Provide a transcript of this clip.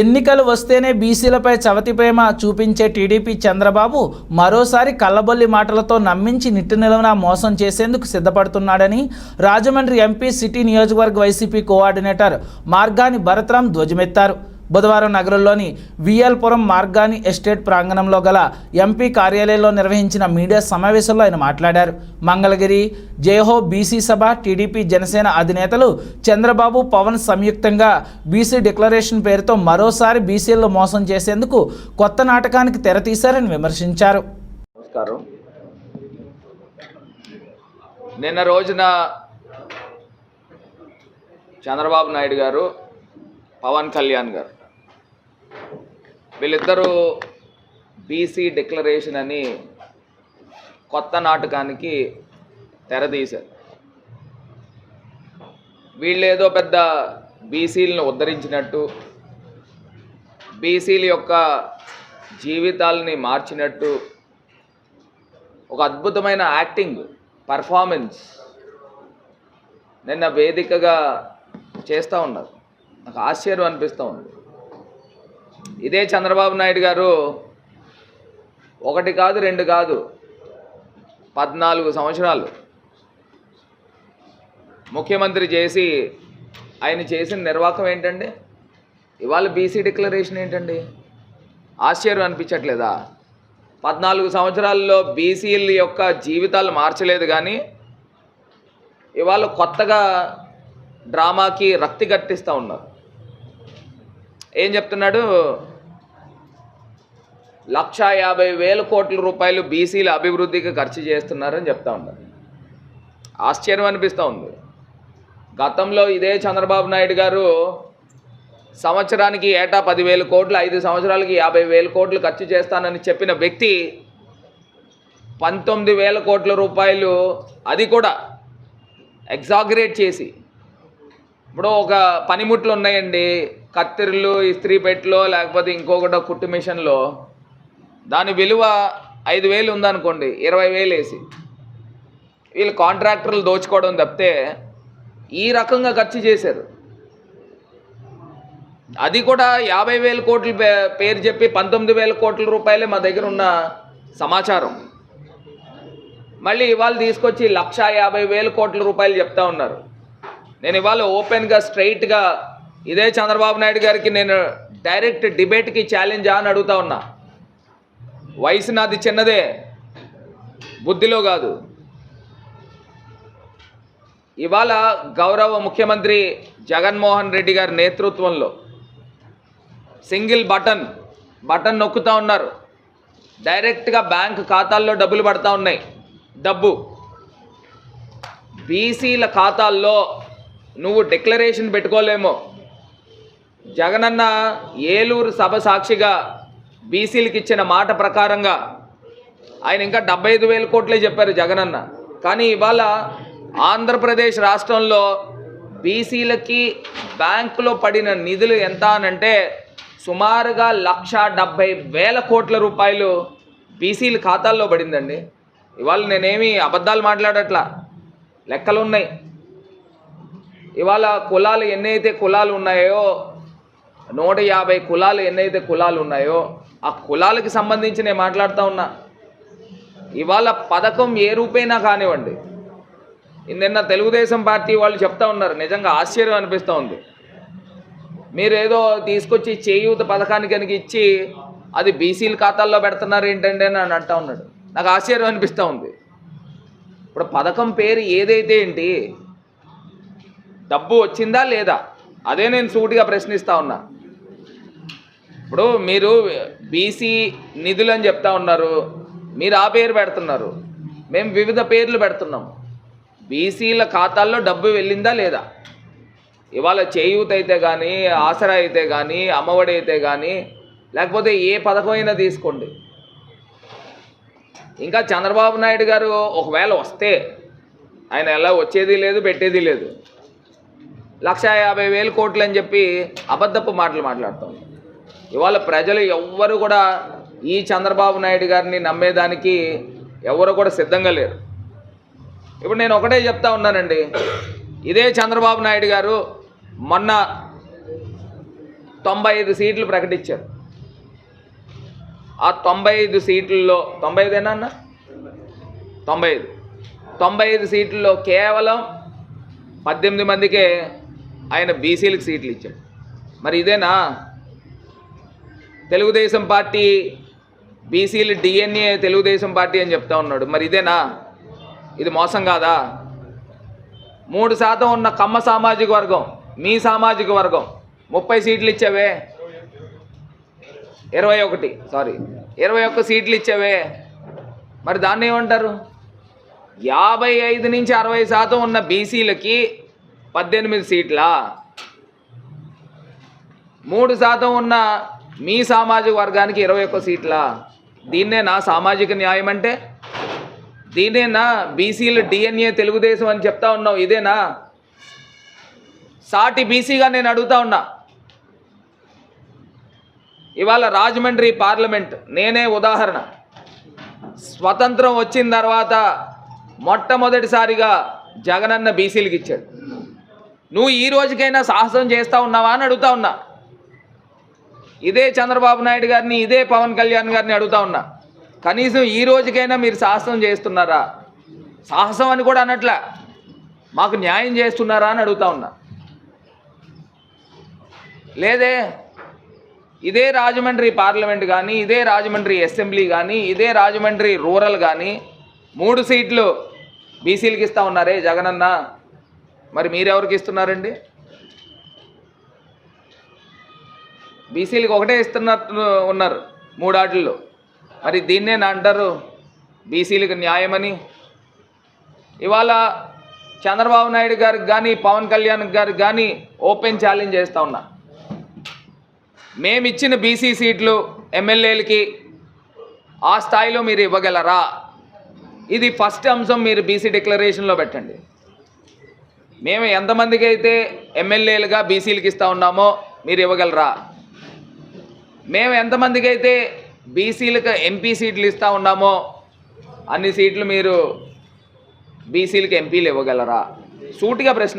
ఎన్నికలు వస్తేనే బీసీలపై చవతి ప్రేమ చూపించే టీడీపీ చంద్రబాబు మరోసారి కల్లబొల్లి మాటలతో నమ్మించి నిట్టు నిలవన మోసం చేసేందుకు సిద్ధపడుతున్నాడని రాజమండ్రి ఎంపీ సిటీ నియోజకవర్గ వైసీపీ కోఆర్డినేటర్ మార్గాని భరత్రాం ధ్వజమెత్తారు. బుధవారం నగరంలోని విఎల్పురం మార్గాని ఎస్టేట్ ప్రాంగణంలో గల ఎంపీ కార్యాలయంలో నిర్వహించిన మీడియా సమావేశంలో ఆయన మాట్లాడారు. మంగళగిరి జయహో బీసీ సభ టీడీపీ జనసేన అధినేతలు చంద్రబాబు పవన్ సంయుక్తంగా బీసీ డిక్లరేషన్ పేరుతో మరోసారి బీసీలను మోసం చేసేందుకు కొత్త నాటకానికి తెరతీశారని విమర్శించారు. నమస్కారం. నిన్న రోజున చంద్రబాబు నాయుడు గారు పవన్ కళ్యాణ్ గారు వీళ్ళిద్దరూ బీసీ డిక్లరేషన్ అని కొత్త నాటకానికి తెరదీశారు. వీళ్ళేదో పెద్ద బీసీలను ఉద్ధరించినట్టు బీసీల యొక్క జీవితాలని మార్చినట్టు ఒక అద్భుతమైన యాక్టింగ్ పర్ఫార్మెన్స్ నిన్న వేదికగా చేస్తూ ఉన్నారు. నాకు ఆశ్చర్యం అనిపిస్తూ ఉంది. ఇదే చంద్రబాబు నాయుడు గారు ఒకటి కాదు రెండు కాదు పద్నాలుగు సంవత్సరాలు ముఖ్యమంత్రి చేసి ఆయన చేసిన నిర్వాహకం ఏంటండి? ఇవాళ బీసీ డిక్లరేషన్ ఏంటండి? ఆశ్చర్యం అనిపించట్లేదా? పద్నాలుగు సంవత్సరాల్లో బీసీల యొక్క జీవితాలు మార్చలేదు కానీ ఇవాళ కొత్తగా డ్రామాకి రక్తి కట్టిస్తూ ఉన్నారు. ఏం చెప్తున్నాడు? లక్ష యాభై వేల కోట్ల రూపాయలు బీసీల అభివృద్ధికి ఖర్చు చేస్తున్నారని చెప్తా ఉన్నారు. ఆశ్చర్యం అనిపిస్తూ ఉంది. గతంలో ఇదే చంద్రబాబు నాయుడు గారు సంవత్సరానికి ఏటా పదివేల కోట్లు ఐదు సంవత్సరాలకి యాభై వేల కోట్లు ఖర్చు చేస్తానని చెప్పిన వ్యక్తి పంతొమ్మిది వేల కోట్ల రూపాయలు అది కూడా ఎగ్జాగరేట్ చేసి ఇప్పుడు ఒక పనిముట్లు ఉన్నాయండి. కత్తిరలు ఇస్త్రీ పెట్టెలో లేకపోతే ఇంకొకటి కుట్టు మిషన్లో. దాని విలువ ఐదు వేలు ఉందనుకోండి ఇరవై వేలు వేసి. వీళ్ళు కాంట్రాక్టర్లు దోచుకోవడం తప్పితే ఈ రకంగా ఖర్చు చేశారు. అది కూడా యాభై వేల కోట్లు పే- పేరు చెప్పి పంతొమ్మిది వేల కోట్ల రూపాయలే మా దగ్గర ఉన్న సమాచారం. మళ్ళీ ఇవాళ తీసుకొచ్చి లక్ష యాభై వేల కోట్ల రూపాయలు చెప్తా ఉన్నారు. నేను ఇవాళ ఓపెన్గా స్ట్రైట్గా ఇదే చంద్రబాబు నాయుడు గారికి నేను డైరెక్ట్ డిబేట్కి ఛాలెంజ్ అని అడుగుతా ఉన్నా. వయసు నాది చిన్నదే బుద్ధిలో కాదు. ఇవాళ గౌరవ ముఖ్యమంత్రి జగన్మోహన్ రెడ్డి గారి నేతృత్వంలో సింగిల్ బటన్ బటన్ నొక్కుతా ఉన్నారు. డైరెక్ట్గా బ్యాంక్ ఖాతాల్లో డబ్బులు పడతా ఉన్నాయి. డబ్బు. బీసీల ఖాతాల్లో నువ్వు డిక్లరేషన్ పెట్టుకోలేమో. జగనన్న ఏలూరు సభ సాక్షిగా బీసీలకు ఇచ్చిన మాట ప్రకారంగా ఆయన ఇంకా డెబ్బై ఐదు వేల కోట్లే చెప్పారు జగనన్న. కానీ ఇవాళ ఆంధ్రప్రదేశ్ రాష్ట్రంలో బీసీలకి బ్యాంకులో పడిన నిధులు ఎంత అనంటే సుమారుగా లక్ష డెబ్బై వేల కోట్ల రూపాయలు బీసీల ఖాతాల్లో పడిందండి. ఇవాళ నేనేమి అబద్ధాలు మాట్లాడట్లా? లెక్కలు ఉన్నాయి ఇవాళ కులాలు ఎన్నైతే కులాలు ఉన్నాయో నూట యాభై కులాలు ఎన్నైతే కులాలు ఉన్నాయో ఆ కులాలకి సంబంధించి నేను మాట్లాడుతూ ఉన్నా. ఇవాళ పథకం ఏ రూపైనా కానివ్వండి. నిన్న తెలుగుదేశం పార్టీ వాళ్ళు చెప్తా ఉన్నారు నిజంగా ఆశ్చర్యం అనిపిస్తూ ఉంది. మీరు ఏదో తీసుకొచ్చి చేయూత పథకాన్ని కనుక ఇచ్చి అది బీసీల ఖాతాల్లో పెడుతున్నారు ఏంటంటే అని అని అంటా ఉన్నాడు. నాకు ఆశ్చర్యం అనిపిస్తూ ఉంది. ఇప్పుడు పథకం పేరు ఏదైతే ఏంటి డబ్బు వచ్చిందా లేదా? అదే నేను సూటిగా ప్రశ్నిస్తూ ఉన్నా. ఇప్పుడు మీరు బీసీ నిధులు అని చెప్తా ఉన్నారు. మీరు ఆ పేరు పెడుతున్నారు. మేము వివిధ పేర్లు పెడుతున్నాం. బీసీల ఖాతాల్లో డబ్బు వెళ్ళిందా లేదా? ఇవాళ చేయూత అయితే కానీ ఆసరా అయితే కానీ అమ్మఒడి అయితే కానీ లేకపోతే ఏ పథకమైనా తీసుకోండి. ఇంకా చంద్రబాబు నాయుడు గారు ఒకవేళ వస్తే ఆయన ఎలా వచ్చేది లేదు పెట్టేది లేదు. లక్ష యాభై వేల కోట్లు అని చెప్పి అబద్ధపు మాటలు మాట్లాడతాం. ఇవాళ ప్రజలు ఎవ్వరు కూడా ఈ చంద్రబాబు నాయుడు గారిని నమ్మేదానికి ఎవరు కూడా సిద్ధంగా లేరు. ఇప్పుడు నేను ఒకటే చెప్తా ఉన్నానండి. ఇదే చంద్రబాబు నాయుడు గారు మొన్న తొంభై ఐదు సీట్లు ప్రకటించారు. ఆ తొంభై ఐదు సీట్లలో తొంభై ఐదేనా అన్న? తొంభై ఐదు. తొంభై ఐదు సీట్లలో కేవలం పద్దెనిమిది మందికే ఆయన బీసీలకు సీట్లు ఇచ్చాడు. మరి ఇదేనా? తెలుగుదేశం పార్టీ బీసీలు డిఎన్ఏ తెలుగుదేశం పార్టీ అని చెప్తా ఉన్నాడు. మరి ఇదేనా? ఇది మోసం కాదా? మూడు శాతం ఉన్న కమ్మ సామాజిక వర్గం మీ సామాజిక వర్గం ముప్పై సీట్లు ఇచ్చావే? ఇరవై ఒకటి సారీ ఇరవై ఒక్క సీట్లు ఇచ్చావే? మరి దాన్ని ఏమంటారు? యాభై ఐదు నుంచి అరవై శాతం ఉన్న బీసీలకి పద్దెనిమిది సీట్లా? మూడు శాతం ఉన్న మీ సామాజిక వర్గానికి ఇరవై ఒక్క సీట్లా? దీన్నే నా సామాజిక న్యాయం అంటే? దీనేనా బీసీలు డిఎన్ఏ తెలుగుదేశం అని చెప్తా ఉన్నావు ఇదేనా? సాటి బీసీగా నేను అడుగుతా ఉన్నా. ఇవాళ రాజమండ్రి పార్లమెంట్ నేనే ఉదాహరణ. స్వతంత్రం వచ్చిన తర్వాత మొట్టమొదటిసారిగా జగనన్న బీసీలకు ఇచ్చాడు. నువ్వు ఈ రోజుకైనా సాహసం చేస్తూ ఉన్నావా అని అడుగుతా ఉన్నా. ఇదే చంద్రబాబు నాయుడు గారిని ఇదే పవన్ కళ్యాణ్ గారిని అడుగుతా ఉన్నా. కనీసం ఈ రోజుకైనా మీరు సాహసం చేస్తున్నారా? సాహసం అని కూడా అనట్లా. మాకు న్యాయం చేస్తున్నారా అని అడుగుతా ఉన్నా. లేదే ఇదే రాజమండ్రి పార్లమెంట్ కానీ ఇదే రాజమండ్రి అసెంబ్లీ కానీ ఇదే రాజమండ్రి రూరల్ కానీ మూడు సీట్లు బీసీలకి ఇస్తా ఉన్నారే జగనన్న. మరి మీరెవరికి ఇస్తున్నారండి? బీసీలకు ఒకటే ఇస్తున్నట్టు ఉన్నారు మూడాటిల్లో. మరి దీన్నే అంటారు బీసీలకు న్యాయమని. ఇవాళ చంద్రబాబు నాయుడు గారికి కానీ పవన్ కళ్యాణ్ గారికి కానీ ఓపెన్ ఛాలెంజ్ చేస్తూ ఉన్నా. మేమిచ్చిన బీసీ సీట్లు ఎమ్మెల్యేలకి ఆ స్థాయిలో మీరు ఇవ్వగలరా? ఇది ఫస్ట్ అంశం మీరు బీసీ డిక్లరేషన్లో పెట్టండి. మేము ఎంతమందికి అయితే ఎమ్మెల్యేలుగా బీసీలకు ఇస్తూ ఉన్నామో మీరు ఇవ్వగలరా? మేము ఎంతమందికి అయితే బీసీలకు ఎంపీ సీట్లు ఇస్తా ఉన్నామో అన్ని సీట్లు మీరు బీసీలకు ఎంపీలు ఇవ్వగలరా? సూటిగా ప్రశ్న